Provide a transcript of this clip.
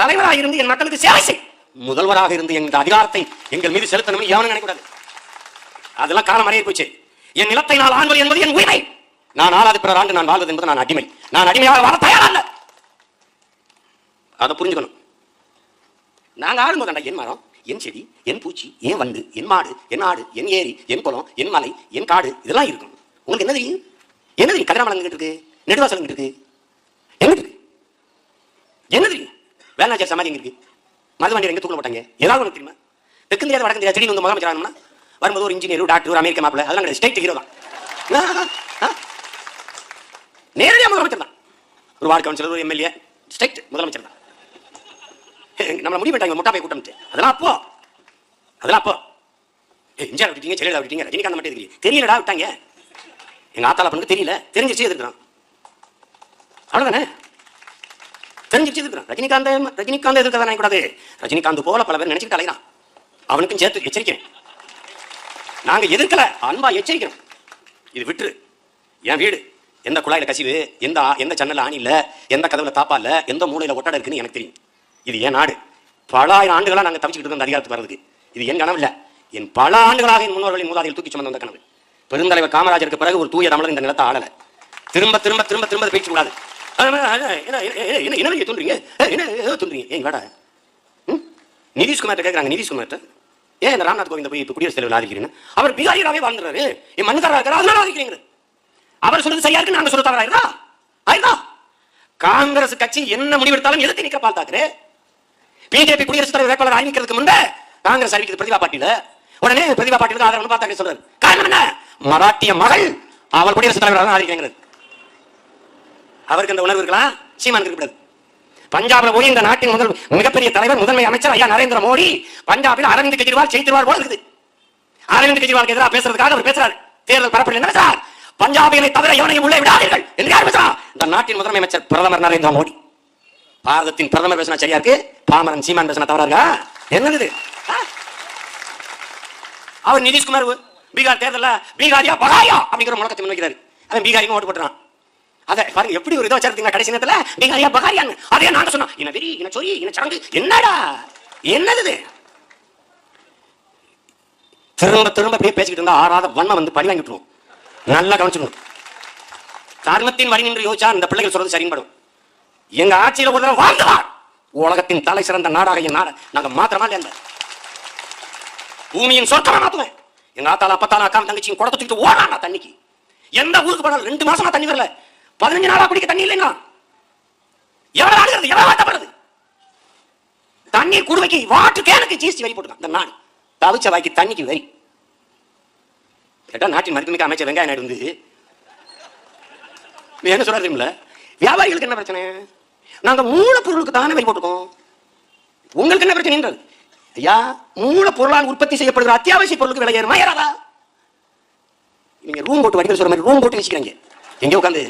தலைவராக இருந்து என் மக்களுக்கு சேவை செய். முதல்வராக இருந்து எங்கள் அதிகாரத்தை எங்கள் மீது செலுத்தணும் எவனும் நினைக்கூடாது அதெல்லாம் காலம் அறைய போச்சு. என் நிலத்தை நான் ஆள்வது என்பது என் உரிமை. நான் ஆளாது பிறர் ஆண்டு நான் வாழ்வது என்பது நான் அடிமை. நான் அடிமையாக வாழ தயாரல்ல. அதை புரிஞ்சுக்கணும். நாங்க ஆடும்போது என் மரம் என் செடி என் பூச்சி என் வண்டு என் மாடு என் ஆடு என் ஏரி என் குளம் என் மலை என் காடு இதெல்லாம் இருக்கும். உங்களுக்கு என்ன தெரியும்? என்ன தெரியும்? கதிராமலம் எங்கிட்டு இருக்கு நெடுவாசல் இருக்கு. எங்கிட்டு இருக்கு? என்ன தெரியும்? வேலாச்சாரி சமாதி எங்க இருக்கு? மருதுவண்டியர் எங்க தூக்கில போட்டாங்க? ஏதாவது ஒன்று தெரியுமா? தெற்கு தெரியாத வடக்கு தெரியாது வந்து முதலமைச்சர் ஆகணும்னா வரும்போது ஒரு இன்ஜினியர் டாக்டர் ஒரு அமெரிக்க மாப்பிள்ள அதெல்லாம் கிடையாது. ஸ்டேட் ஹீரோ தான். ஆ, நேரடியாக முதலமைச்சர் தான். ஒரு வார்டு கவுன்சிலர் ஒரு எம்எல்ஏ ஸ்டேட் முதலமைச்சர் தான். நம்மளை முடிவு பண்ணிட்டாங்க முட்டாப்பை கூட்டம் அதெல்லாம் அப்போ. அதெல்லாம் அப்போ. ஏய், எம்ஜிஆர் விட்டீங்க ஜெயலலிதா விட்டீங்க ரஜினிகாந்த் மட்டும் இருக்கிறீங்க தெரியலடா விட்டாங்க. எங்க ஆத்தால பண்ணுக்கு தெரியல. தெரிஞ்சிச்சு எதிர்க்கிறான். அவ்வளோதானே தெரிஞ்சிச்சு ரஜினிகாந்த் ரஜினிகாந்த் எதிர்க்கிறதா கூடாது ரஜினிகாந்த் போல பல பேர் நினைச்சுட்டு அலைகிறான். அவனுக்கும் சேர்த்து எச்சரிக்கிறேன். நாங்க எதிர்க்கல அன்பா எச்சரிக்கிறோம். இது விட்டுரு. என் வீடு எந்த குழாயில கசிவு எந்த எந்த சன்னல ஆணி இல்ல எந்த கதவுல தாப்பா இல்ல எந்த மூலையில ஒட்டடை இருக்குன்னு எனக்கு தெரியும். இது என் நாடு. பல ஆயிரம் ஆண்டுகளாக நாங்கள் தவிச்சுக்கிட்டு இருந்த அதிகாரத்துக்கு வர்றதுக்கு. இது என் கனவு இல்லை. என் பல ஆண்டுகளாக என் முன்னோர்களின் மூதாதையில் தூக்கி சுமந்த வந்த கனவு. பெருந்தலைவர் காமராஜருக்கு பிறகு ஒரு தூய தமிழர் இந்த நிலத்தை ஆளலை. திரும்ப திரும்ப திரும்ப திரும்ப பேச்சு கூடாது. என்ன என்ன என்ன என்ன வெளியே தோன்றீங்க என்ன ஏதோ தோன்றீங்க ஏன் ம்? நிதிஷ்குமார்ட்ட கேட்குறாங்க நிதிஷ்குமார்ட்ட. ஏன் இந்த ராம்நாத் கோவிந்த போய் இப்போ குடியரசுத் தலைவர் ஆதரிக்கிறீங்க அவர் பிகாரியாவே வாழ்ந்துறாரு என் மண்ணுக்காரா இருக்கிறா அதனால ஆதரிக்கிறீங்க அவர் சொல்றது சரியா இருக்கு நாங்க சொல்ல தவறா? இருக்கா காங்கிரஸ் கட்சி என்ன முடிவெடுத்தாலும் எதிர்த்து நிக்க பார்த்தாக்குறே பிஜேபி குடியரசுத் தலைவர் வேட்பாளர் அறிவிக்கிறதுக்கு முன்பே காங்கிரஸ் அறிவிக்கிறது பிரதிபா பாட்டீல. உடனே பிரதிபா பாட்டியில ஆதரவு பார்த்தாக்க சொல்றாரு. காரணம் என்ன? மராட்டிய மகள் அவள் குடியரசுத் தலைவர் ஆதரிக்கிறாங்க அவருக்கு அந்த உணர்வு இருக்கலாம் சீமானுக்கு இருக்கிறது பஞ்சாப்ல போய் இந்த நாட்டின் முதல் மிகப்பெரிய தலைவர் முதன்மை அமைச்சர் ஐயா நரேந்திர மோடி பஞ்சாபில் அரவிந்த் கெஜ்ரிவால் ஜெயித்திருவார் போல இருக்குது. அரவிந்த் கெஜ்ரிவாலுக்கு எதிராக பேசுறதுக்காக அவர் பேசுறாரு. தேர்தல் பரப்பில் என்ன சார்? பஞ்சாபிகளை தவிர எவனையும் உள்ளே விடாதீர்கள். என்று யார் பேசுறா? இந்த நாட்டின் முதன்மை அமைச்சர் பிரதமர் நரேந்திர மோடி. பாரதத்தின் பிரதமர் பேசினா சரியா இருக்கு? பாமரன் சீமான் பேசினா தவறா இருக்கா? என்னது ஆ? அவர் நிதிஷ்குமார் பீகார் தேர்தல்ல பீகாரியா பகாயா அப்படிங்கிற முழக்கத்தை முன்வைக்கிறாரு. அவன் பீகாரியும் ஓட்டு போட்டுறான். அதை பாருங்க எப்படி ஒரு இதை வச்சிருந்தீங்க கடைசி நேரத்துல? பீகாரியா பகாரியான்னு. அதே நாங்க சொன்னோம் என்ன வெறி என்ன சொறி என்ன சடங்கு என்னடா? என்னது திரும்ப திரும்ப போய் பேசிக்கிட்டு இருந்தா ஆறாத வண்ணம் வந்து பழி வாங்கிட்டுருவோம் நல்லா கவனிச்சிடணும் கர்மத்தின் வழி நின்று யோசிச்சா இந்த பிள்ளைகள் சொல்றது சரின்படும். எங்க ஆட்சியில ஒரு தடவை வாழ்ந்தவார். உலகத்தின் தலை சிறந்த நாடாக என் நாட. நாங்க மாத்திரமா இல்லையா பூமியின் சொர்க்கமா மாத்துவேன் எங்க ஆத்தால அப்பத்தால அக்கா தங்கச்சியும் குடத்தை தூக்கிட்டு ஓடானா தண்ணிக்கு. எந்த ஊருக்கு போனாலும் ரெண்டு மாசமா தண்ணி வரல. பதினஞ்சு நாளா குடிக்க தண்ணி இல்லைங்களா? எவ்வளவு ஆடுகிறது எவ்வளவு வாட்டப்படுறது தண்ணி குடுவைக்கு வாட்டு கேனுக்கு ஜிஎஸ்டி வரி போட்டுக்கான் இந்த நாடு. தவிச்ச வாய்க்கு தண்ணிக்கு வரி. கேட்டா நாட்டின் மருத்துவமிக்க அமைச்சர் வெங்காய நாயுடு வந்து என்ன சொல்றாரு வியாபாரிகளுக்கு என்ன பிரச்சனை? நாங்க மூலப்பொருளுக்கு தானே வரி போட்டுக்கோம் உங்களுக்கு என்ன பிரச்சனைன்றது ஐயா மூலப்பொருளால் உற்பத்தி செய்யப்படுகிற அத்தியாவசிய பொருளுக்கு விலை ஏறுமா? ஏறாதா? நீங்க ரூம் போட்டு வடிக்கிற சொல்ற மாதிரி ரூம் போட்டு வச்சுக்கிறாங்க எங்க உட்காந்து?